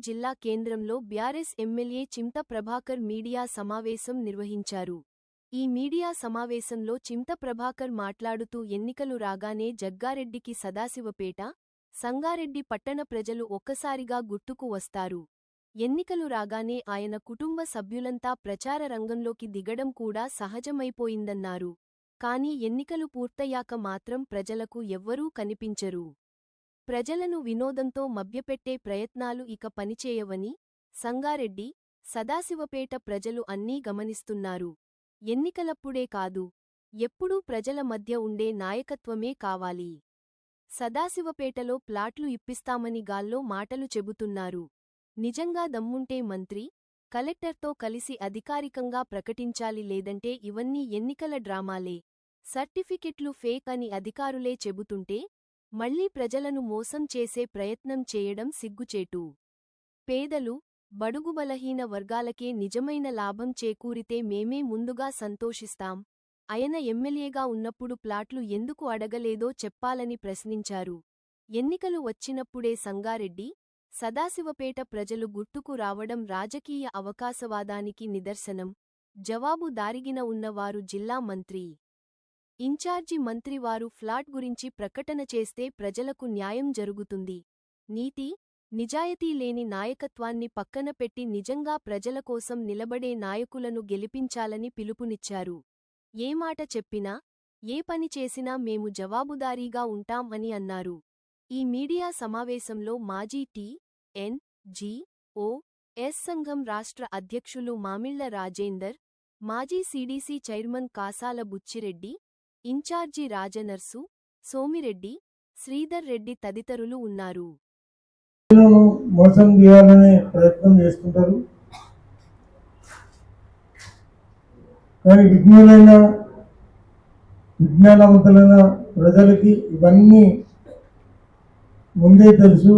జిల్లా కేంద్రంలో బ్యారెస్ ఎమ్మెల్యే చింత ప్రభాకర్ మీడియా సమావేశం నిర్వహించారు. ఈ మీడియా సమావేశంలో చింత ప్రభాకర్ మాట్లాడుతూ ఎన్నికలు రాగానే జగ్గారెడ్డికి సదాశివపేట సంగారెడ్డి పట్టణ ప్రజలు ఒక్కసారిగా గుట్టుకు వస్తారు. ఎన్నికలు రాగానే ఆయన కుటుంబ సభ్యులంతా ప్రచార రంగంలోకి దిగడం కూడా సహజమైపోయిందన్నారు. కాని ఎన్నికలు పూర్తయ్యాక మాత్రం ప్రజలకు ఎవ్వరూ కనిపించరు. ప్రజలను వినోదంతో మభ్యపెట్టే ప్రయత్నాలు ఇక పనిచేయవని సంగారెడ్డి సదాశివపేట ప్రజలు అన్నీ గమనిస్తున్నారు. ఎన్నికలప్పుడే కాదు ఎప్పుడూ ప్రజల మధ్య ఉండే నాయకత్వమే కావాలి. సదాశివపేటలో ప్లాట్లు ఇప్పిస్తామని గాల్లో మాటలు చెబుతున్నారు. నిజంగా దమ్ముంటే మంత్రి కలెక్టర్తో కలిసి అధికారికంగా ప్రకటించాలి లేదంటే ఇవన్నీ ఎన్నికల డ్రామాలే. సర్టిఫికెట్లు ఫేక్ అని అధికారులే చెబుతుంటే మళ్ళీ ప్రజలను మోసం చేసే ప్రయత్నం చేయడం సిగ్గుచేటు. పేదలు బడుగు బలహీన వర్గాలకే నిజమైన లాభం చేకూరితే మేమే ముందుగా సంతోషిస్తాం. ఆయన ఎమ్మెల్యేగా ఉన్నప్పుడు ప్లాట్లు ఎందుకు అడగలేదో చెప్పాలని ప్రశ్నించారు. ఎన్నికలు వచ్చినప్పుడే సంగారెడ్డి సదాశివపేట ప్రజలు గుర్తుకు రావడం రాజకీయ అవకాశవాదానికి నిదర్శనం. జవాబు దారిగిన ఉన్నవారు జిల్లా మంత్రి. ఇన్ఛార్జి మంత్రివారు ఫ్లాట్ గురించి ప్రకటన చేస్తే ప్రజలకు న్యాయం జరుగుతుంది. నీతి నిజాయితీ లేని నాయకత్వాన్ని పక్కన పెట్టి నిజంగా ప్రజల కోసం నిలబడే నాయకులను గెలిపించాలని పిలుపునిచ్చారు. ఏ మాట చెప్పినా ఏ పని చేసినా మేము జవాబుదారీగా ఉంటాం అని అన్నారు. ఈ మీడియా సమావేశంలో మాజీ T N G O S సంఘం రాష్ట్ర అధ్యక్షులు మామిళ్ళ రాజేందర్ మాజీ CDC chairman Kasala Buchireddy incharge Rajanarsu Somireddy Sridhar Reddy తదితరులు ఉన్నారు. మోసం చేయాలనే ప్రయత్నం చేస్తుంటారు. కానీ విజ్ఞులైన విజ్ఞానవంతులైన ప్రజలకి ఇవన్నీ ముందే తెలుసు.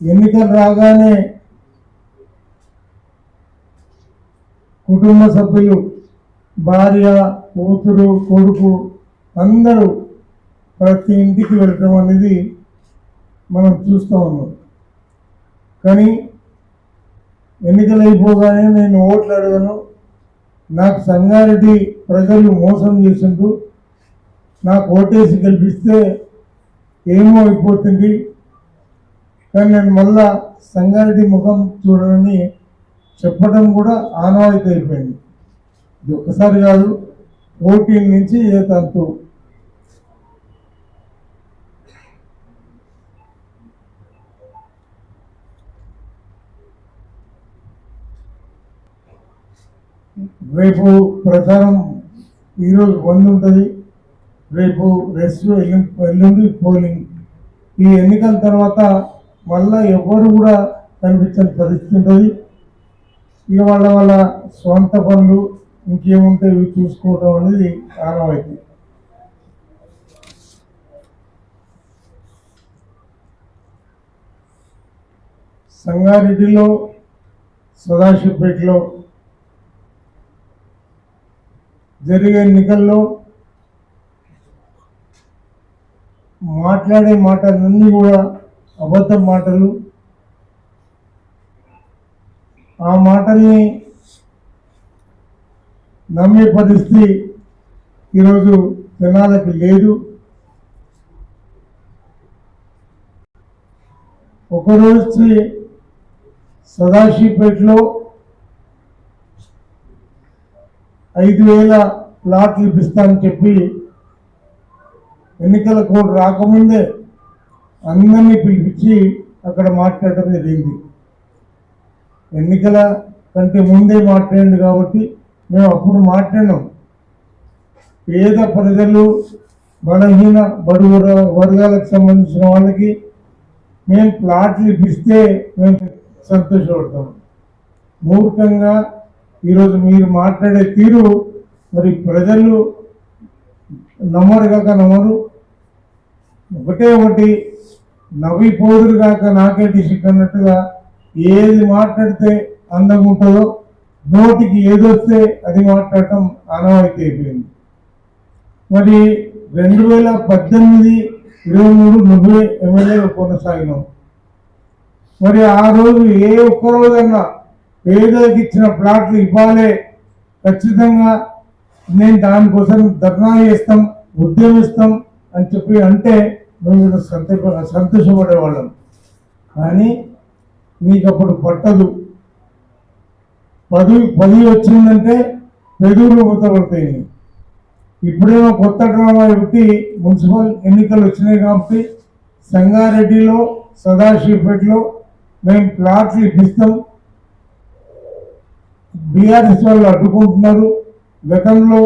ఎన్నికలు రాగానే కుటుంబ సభ్యులు భార్య కూతురు కొడుకు అందరూ ప్రతి ఇంటికి వెళ్ళటం అనేది మనం చూస్తూ ఉన్నాం. కానీ ఎన్నికలు అయిపోగానే నేను ఓట్లు అడగను. నాకు సంగారెడ్డి ప్రజలు మోసం చేసిండ్రు. నాకు ఓటేసి గెలిపిస్తే ఏమో అయిపోతుంది. కానీ నేను మళ్ళా సంగారెడ్డి ముఖం చూడనని చెప్పడం కూడా ఆనవాయితీ అయిపోయింది ఇది ఒక్కసారి కాదు ఫోర్టీన్ నుంచి ఏ తంతు రేపు ప్రచారం ఈరోజు వంద ఉంటుంది. రేపు రెస్ట్ ఎల్లుండి పోలింగ్. ఈ ఎన్నికల తర్వాత మళ్ళా ఎవ్వరు కూడా కనిపించని పరిస్థితి ఉంటుంది. ఇక వాళ్ళ వాళ్ళ స్వంత పనులు ఇంకేముంటే ఇవి చూసుకోవటం అనేది ఆనవాయితీ సంగారెడ్డిలో సదాశివపేటలో జరిగే ఎన్నికల్లో మాట్లాడే మాటలన్నీ కూడా అబద్ధం మాటలు. ఆ మాటల్ని నమ్మే పరిస్థితి ఈరోజు జనాలకి లేదు. ఒకరోజు సదాశివపేటలో ఐదు వేల ప్లాట్లు ఇప్పిస్తానని చెప్పి ఎన్నికల కోడ్ రాకముందే అందరినీ పిలిపించి అక్కడ మాట్లాడటం జరిగింది. ఎన్నికల కంటే ముందే మాట్లాడింది కాబట్టి మేము అప్పుడు మాట్లాడినాం. పేద ప్రజలు బలహీన బడు వర్గాలకు సంబంధించిన వాళ్ళకి మేము ప్లాట్లు ఇప్పిస్తే మేము సంతోషపడతాం. మూర్ఖంగా ఈరోజు మీరు మాట్లాడే తీరు మరి ప్రజలు నమ్మరు కాక నమ్మరు. ఒకటే ఒకటి నవ్వి పోదురు కాక నాకే డిసిక్ అన్నట్టుగా ఏది మాట్లాడితే అందంగా ఉంటుందో నోటికి ఏదొస్తే అది మాట్లాడటం ఆనవాయితీ అయిపోయింది. మరి రెండు వేల పద్దెనిమిది ఇరవై మూడు నువ్వే ఎమ్మెల్యేగా కొనసాగినావు మరి ఆ రోజు ఏ ఒక్క రోజన్నా పేదలకు ఇచ్చిన ప్లాట్లు ఇవ్వాలే. ఖచ్చితంగా నేను దానికోసం ధర్నా చేస్తాం ఉద్యమిస్తాం అని చెప్పి అంటే మేము సంతోష సంతోషపడేవాళ్ళం. కానీ మీకు అప్పుడు పట్టదు. పది పది వచ్చిందంటే పెదవులు మూతపడతాయి ఇప్పుడేమో కొత్త డ్రామా ఒకటి మున్సిపల్ ఎన్నికలు వచ్చినాయి కాబట్టి సంగారెడ్డిలో సదాశివపేటలో మేము ప్లాట్లు ఇప్పిస్తాం. బీఆర్ఎస్ వాళ్ళు అడ్డుకుంటున్నారు. గతంలో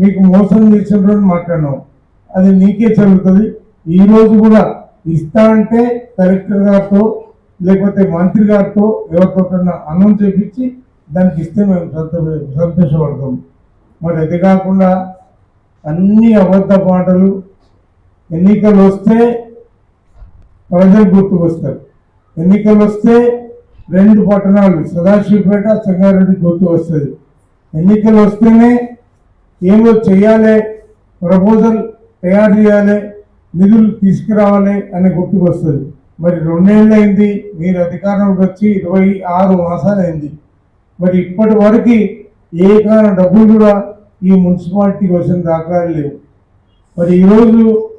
మీకు మోసం చేసినారని మాట్లాడినాం. అది నీకే చెల్లుతుంది ఈరోజు కూడా ఇస్తా అంటే కలెక్టర్ గారితో లేకపోతే మంత్రి గారితో ఎవరితో అన్నం చేపించి దానికి ఇస్తే మేము సంతోష సంతోషపడతాం. మరి అది కాకుండా అన్ని అబద్ధ పాటలు ఎన్నికలు వస్తే ప్రజలు గుర్తుకొస్తారు. ఎన్నికలు వస్తే రెండు పట్టణాలు సదాశివపేట సంగారెడ్డి గుర్తు వస్తుంది. ఎన్నికలు వస్తేనే ఏమో చేయాలి ప్రపోజల్ తయారు చేయాలి నిధులు తీసుకురావాలి అని గుర్తుకొస్తుంది. మరి రెండేళ్ళు అయింది మీరు అధికారంలోకి వచ్చి ఇరవై ఆరు మాసాలు అయింది మరి ఇప్పటి వరకు ఏ కాన డబ్బులు కూడా ఈ మున్సిపాలిటీకి వచ్చిన దాఖలాలు లేవు. మరి ఈరోజు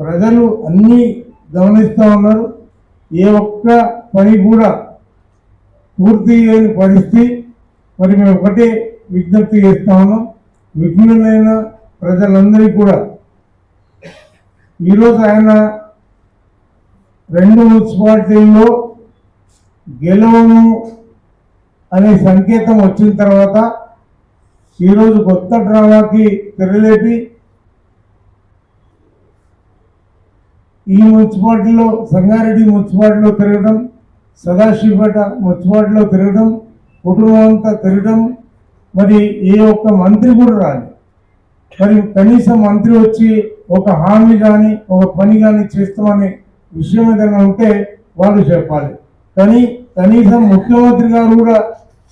ప్రజలు అన్నీ గమనిస్తూ ఉన్నారు. ఏ ఒక్క పని కూడా పూర్తి చేయని పరిస్థితి. మరి మేము ఒకటే విజ్ఞప్తి చేస్తా ఉన్నాం. విఘ్నులైన ప్రజలందరికీ కూడా. ఈరోజు ఆయన రెండు మున్సిపాలిటీల్లో గెలవము అనే సంకేతం వచ్చిన తర్వాత ఈరోజు కొత్త డ్రామాకి తెరలేపి ఈ మున్సిపాలిటీలో సంగారెడ్డి మున్సిపాలిటీలో తిరగడం సదాశివపేట మున్సిపాలిటీలో తిరగడం కుటుంబం అంతా తిరగడం మరి ఏ ఒక్క మంత్రి కూడా రాలి మరి కనీసం మంత్రి వచ్చి ఒక హామీ కానీ ఒక పని కానీ చేస్తామనే విషయం ఏదైనా ఉంటే వాళ్ళు చెప్పాలి. కానీ కనీసం ముఖ్యమంత్రి గారు కూడా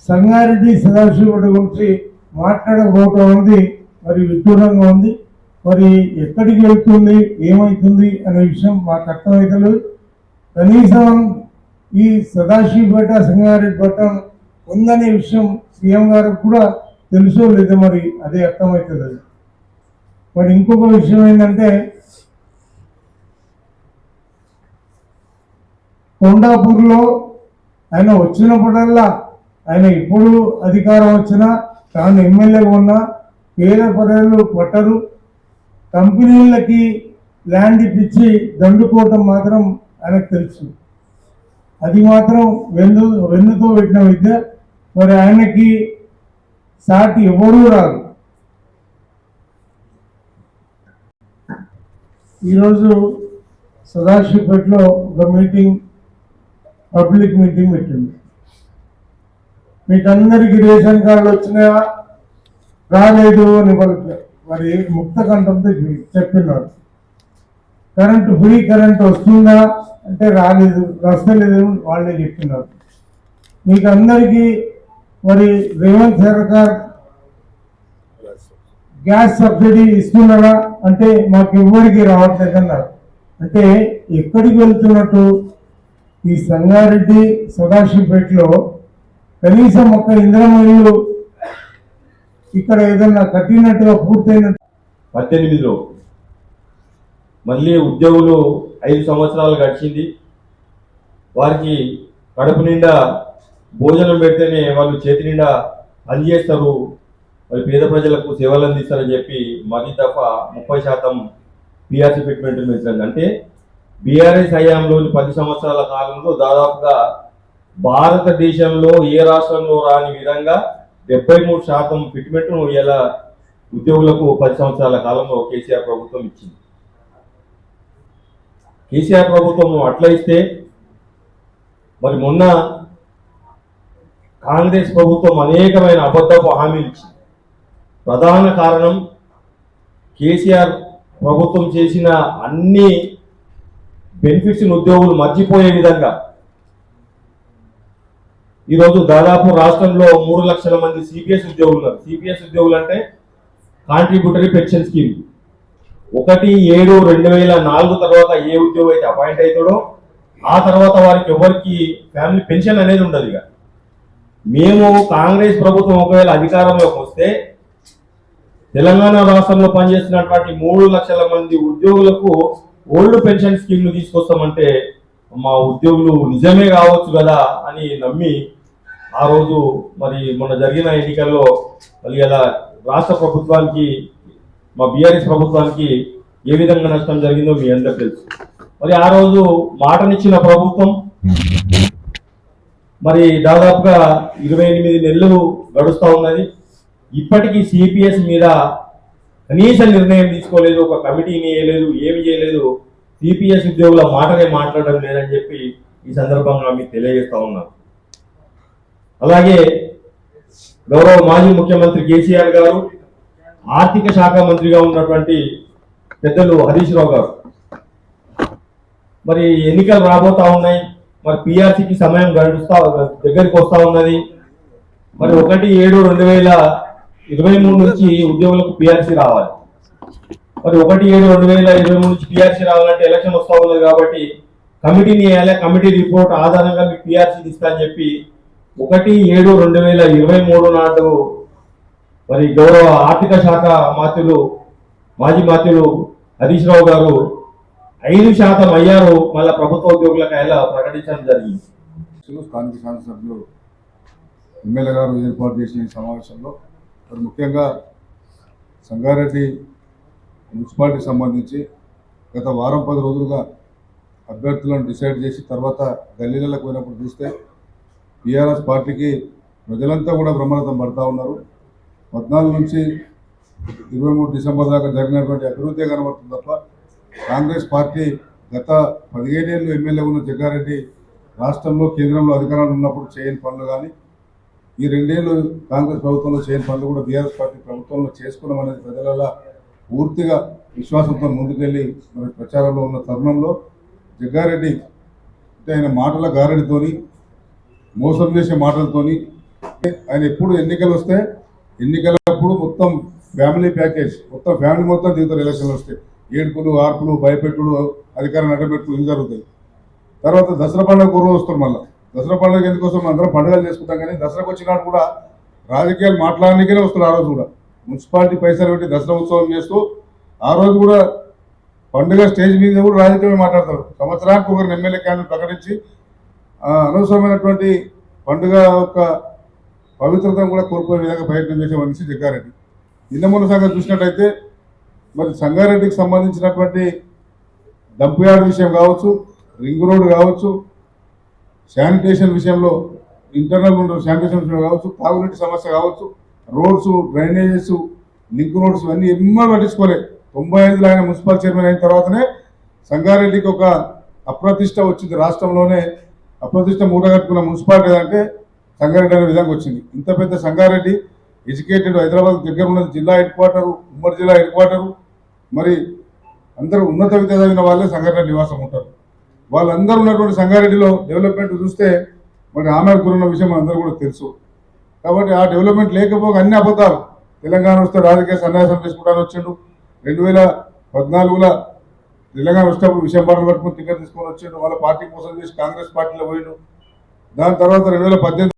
సంగారెడ్డి సదాశివుడి గురించి మాట్లాడకపోవటం అనేది మరి విదూరంగా ఉంది. మరి ఎక్కడికి వెళ్తుంది ఏమవుతుంది అనే విషయం మాకు అర్థమవుతలేదు కనీసం ఈ సదాశివపేట సంగారెడ్డి పట్టణం ఉందనే విషయం సీఎం గారికి కూడా తెలుసో లేదో మరి అదే అర్థమవుతుంది మరి ఇంకొక విషయం ఏంటంటే కొండాపూర్లో ఆయన వచ్చినప్పుడల్లా ఆయన ఇప్పుడు అధికారం వచ్చినా తాను ఎమ్మెల్యేగా ఉన్నా పేద పదవులు కొట్టరు కంపెనీలకి ల్యాండ్ ఇప్పించి దండుకోవటం మాత్రం ఆయనకు తెలుసు. అది మాత్రం వెన్ను వెన్నుతో పెట్టిన విద్య. మరి ఆయనకి సాటి ఎవరూ రాదు ఈరోజు సదాశివపేటలో ఒక మీటింగ్ పబ్లిక్ మీటింగ్ పెట్టింది. మీకు అందరికీ రేషన్ కార్డులు వచ్చినాయా? రాలేదు అని వాళ్ళు మరి ముక్త కంఠంతో చెప్పినాడు కరెంటు ఫ్రీ కరెంట్ వస్తుందా? అంటే రాలేదు వస్తలేదు వాళ్ళే చెప్పినారు. మీకు అందరికీ మరి రేవంత్ సర్కార్ గ్యాస్ సబ్సిడీ ఇస్తున్నారా? అంటే మాకు ఎవ్వరికి రావట్లేదు అన్నారు అంటే ఎక్కడికి వెళ్తున్నట్టు ఈ సంగారెడ్డి సదాశివపేటలో కనీసం ఒక ఇంద్రమల్లు ఇక్కడ ఏదన్నా కట్టినట్టుగా పూర్తయినట్టు పద్దెనిమిదిలో మళ్ళీ ఉద్యోగులు ఐదు సంవత్సరాలు గడిచింది. వారికి కడుపు నిండా భోజనం పెడితేనే వాళ్ళు చేతి నిండా పనిచేస్తారు. మరి పేద ప్రజలకు సేవలు అందిస్తారని చెప్పి మరీ దఫా ముప్పై శాతం పిఆర్సీ పెట్టుబడి పెంచండి అంటే బీఆర్ఎస్ హయాంలోని పది సంవత్సరాల కాలంలో దాదాపుగా భారతదేశంలో ఏ రాష్ట్రంలో రాని విధంగా డెబ్బై మూడు శాతం ఫిట్మెంట్ను ఇలా ఉద్యోగులకు పది సంవత్సరాల కాలంలో కేసీఆర్ ప్రభుత్వం ఇచ్చింది. కేసీఆర్ ప్రభుత్వం అట్లా ఇస్తే మరి మొన్న కాంగ్రెస్ ప్రభుత్వం అనేకమైన అబద్ధపు హామీలు ఇచ్చింది. ప్రధాన కారణం కేసీఆర్ ప్రభుత్వం చేసిన అన్ని బెనిఫిట్స్ ఉద్యోగులు మర్చిపోయే విధంగా. ఈరోజు దాదాపు రాష్ట్రంలో మూడు లక్షల మంది సిపిఎస్ ఉద్యోగులు ఉన్నారు. సిపిఎస్ ఉద్యోగులు అంటే కాంట్రిబ్యూటరీ పెన్షన్ స్కీమ్ ఒకటి ఏడు రెండు వేల నాలుగు తర్వాత ఏ ఉద్యోగం అయితే అపాయింట్ అవుతాడో ఆ తర్వాత వారికి ఎవరికి ఫ్యామిలీ పెన్షన్ అనేది ఉండదు ఇక. మేము కాంగ్రెస్ ప్రభుత్వం ఒకవేళ అధికారంలోకి వస్తే తెలంగాణ రాష్ట్రంలో పనిచేస్తున్నటువంటి మూడు లక్షల మంది ఉద్యోగులకు ఓల్డ్ పెన్షన్ స్కీమ్ను తీసుకొస్తామంటే మా ఉద్యోగులు నిజమే కావచ్చు కదా అని నమ్మి ఆ రోజు మరి మొన్న జరిగిన ఎన్నికల్లో మళ్ళీ అలా రాష్ట్ర ప్రభుత్వానికి మా బీఆర్ఎస్ ప్రభుత్వానికి ఏ విధంగా నష్టం జరిగిందో మీ అందరికి తెలుసు. మరి ఆ రోజు మాటనిచ్చిన ప్రభుత్వం మరి దాదాపుగా ఇరవై ఎనిమిది నెలలు గడుస్తూ ఉన్నది. ఇప్పటికీ సిపిఎస్ మీద కనీస నిర్ణయం తీసుకోలేదు ఒక కమిటీని వేయలేదు ఏమి చేయలేదు. సిపిఎస్ ఉద్యోగుల మాటనే మాట్లాడడం లేదని చెప్పి ఈ సందర్భంగా మీకు తెలియజేస్తా ఉన్నాను అలాగే గౌరవ మాజీ ముఖ్యమంత్రి కేసీఆర్ గారు ఆర్థిక శాఖ మంత్రిగా ఉన్నటువంటి పెద్దలు హరీష్ రావు గారు. మరి ఎన్నికలు రాబోతా ఉన్నాయి. మరి పిఆర్సీకి సమయం గడుస్తా దగ్గరికి వస్తూ ఉన్నది. మరి ఒకటి ఏడు రెండు వేల ఇరవై మూడు నుంచి ఉద్యోగులకు పిఆర్సీ రావాలి. మరి ఒకటి ఏడు రెండు వేల ఇరవై మూడు నుంచి పిఆర్సీ రావాలంటే ఎలక్షన్ వస్తా ఉన్నది కాబట్టి కమిటీని వేయాలి కమిటీ రిపోర్ట్ ఆధారంగా మీకు పిఆర్సీ ఇస్తా అని చెప్పి ఒకటి ఏడు రెండు వేల ఇరవై మూడు నాడు మరి గౌరవ ఆర్థిక శాఖ మాత్రులు మాజీ మాత్యులు హరీష్ రావు గారు ఐదు శాతం అయ్యారు మళ్ళా ప్రభుత్వ ఉద్యోగులకు ఎలా ప్రకటించడం జరిగింది. స్థానిక శాసనసభ్యులు ఎమ్మెల్యే గారు ఏర్పాటు చేసిన సమావేశంలో మరి ముఖ్యంగా సంగారెడ్డి మున్సిపాలిటీకి సంబంధించి గత వారం పది రోజులుగా అభ్యర్థులను డిసైడ్ చేసి తర్వాత గల్లీలకు పోయినప్పుడు చూస్తే టీఆర్ఎస్ పార్టీకి ప్రజలంతా కూడా బ్రహ్మరథం పడతా ఉన్నారు. పద్నాలుగు నుంచి ఇరవై మూడు డిసెంబర్ దాకా జరిగినటువంటి అభివృద్ధి కనబడుతుంది తప్ప కాంగ్రెస్ పార్టీ గత పదిహేడేళ్ళు ఎమ్మెల్యే ఉన్న జగ్గారెడ్డి రాష్ట్రంలో కేంద్రంలో అధికారంలో ఉన్నప్పుడు చేయని పనులు కానీ ఈ రెండేళ్ళు కాంగ్రెస్ ప్రభుత్వంలో చేయని పనులు కూడా బీఆర్ఎస్ పార్టీ ప్రభుత్వంలో చేసుకోవడం అనేది ప్రజలలో పూర్తిగా విశ్వాసంతో ముందుకెళ్ళి మరి ప్రచారంలో ఉన్న తరుణంలో జగ్గారెడ్డి అంటే ఆయన మాటల గారడితోని మోసం చేసే మాటలతోని ఆయన ఎప్పుడు ఎన్నికలు వస్తే ఎన్నికలప్పుడు మొత్తం ఫ్యామిలీ ప్యాకేజ్ మొత్తం ఫ్యామిలీ మొత్తం దిగుతారు ఎలక్షన్లు వస్తే. ఏడుపులు ఆర్పులు భయపెట్టుడు అధికారం అడ్డపెట్టుడు ఇవి జరుగుతాయి. తర్వాత దసరా పండుగ గురువు వస్తారు మళ్ళీ. దసరా పండుగ ఎందుకోసం అందరం పండుగలు చేసుకుంటాం కానీ దసరాకు వచ్చినాడు కూడా రాజకీయాలు మాట్లాడడానికే వస్తున్నారు ఆ రోజు కూడా. మున్సిపాలిటీ పైసలు పెట్టి దసరా ఉత్సవం చేస్తూ ఆ రోజు కూడా పండుగ స్టేజ్ మీద కూడా రాజకీయమే మాట్లాడతారు. సంవత్సరానికి ఒకరిని ఎమ్మెల్యే క్యాండిడేట్ ప్రకటించి అనవసరమైనటువంటి పండుగ యొక్క పవిత్రతను కూడా కోరుకునే విధంగా ప్రయత్నం చేసే మనిషి జగ్గారెడ్డి. నిన్న మొన్న సంగతి చూసినట్టయితే మరి సంగారెడ్డికి సంబంధించినటువంటి డంప్ యార్డ్ విషయం కావచ్చు రింగ్ రోడ్ కావచ్చు శానిటేషన్ విషయంలో ఇంటర్నల్ ఉన్న శానిటేషన్ విషయంలో కావచ్చు తాగునీటి సమస్య కావచ్చు రోడ్స్ డ్రైనేజెస్ లింక్ రోడ్స్ ఇవన్నీ ఎన్నో పట్టించుకోలే. తొంభై ఐదులో ఆయన మున్సిపల్ చైర్మన్ అయిన తర్వాతనే సంగారెడ్డికి ఒక అప్రతిష్ట వచ్చింది. రాష్ట్రంలోనే అప్రతిష్ట మూటగట్టుకున్న మున్సిపాలిటీ అంటే సంగారెడ్డి అనే విధంగా వచ్చింది. ఇంత పెద్ద సంగారెడ్డి ఎడ్యుకేటెడ్ హైదరాబాద్ దగ్గర ఉన్నది జిల్లా హెడ్ క్వార్టరు ఉమ్మడి జిల్లా హెడ్ క్వార్టరు. మరి అందరూ ఉన్నత విద్య చదివిన వాళ్ళే సంగారెడ్డి నివాసం ఉంటారు. వాళ్ళందరూ ఉన్నటువంటి సంగారెడ్డిలో డెవలప్మెంట్ చూస్తే మరి ఆమె గురున్న విషయం అందరూ కూడా తెలుసు. కాబట్టి ఆ డెవలప్మెంట్ లేకపోగా అన్ని అబద్ధాలు. తెలంగాణ వస్తే రాజకీయ సన్యాసం తీసుకుంటాను వచ్చిండు. రెండు వేల పద్నాలుగులో తెలంగాణ వచ్చినప్పుడు విషయం పట్టుకుని టికెట్ తీసుకొని వచ్చిండు. వాళ్ళ పార్టీ కోసం చేసి కాంగ్రెస్ పార్టీలో పోయిండు. దాని తర్వాత రెండు వేల పద్దెనిమిది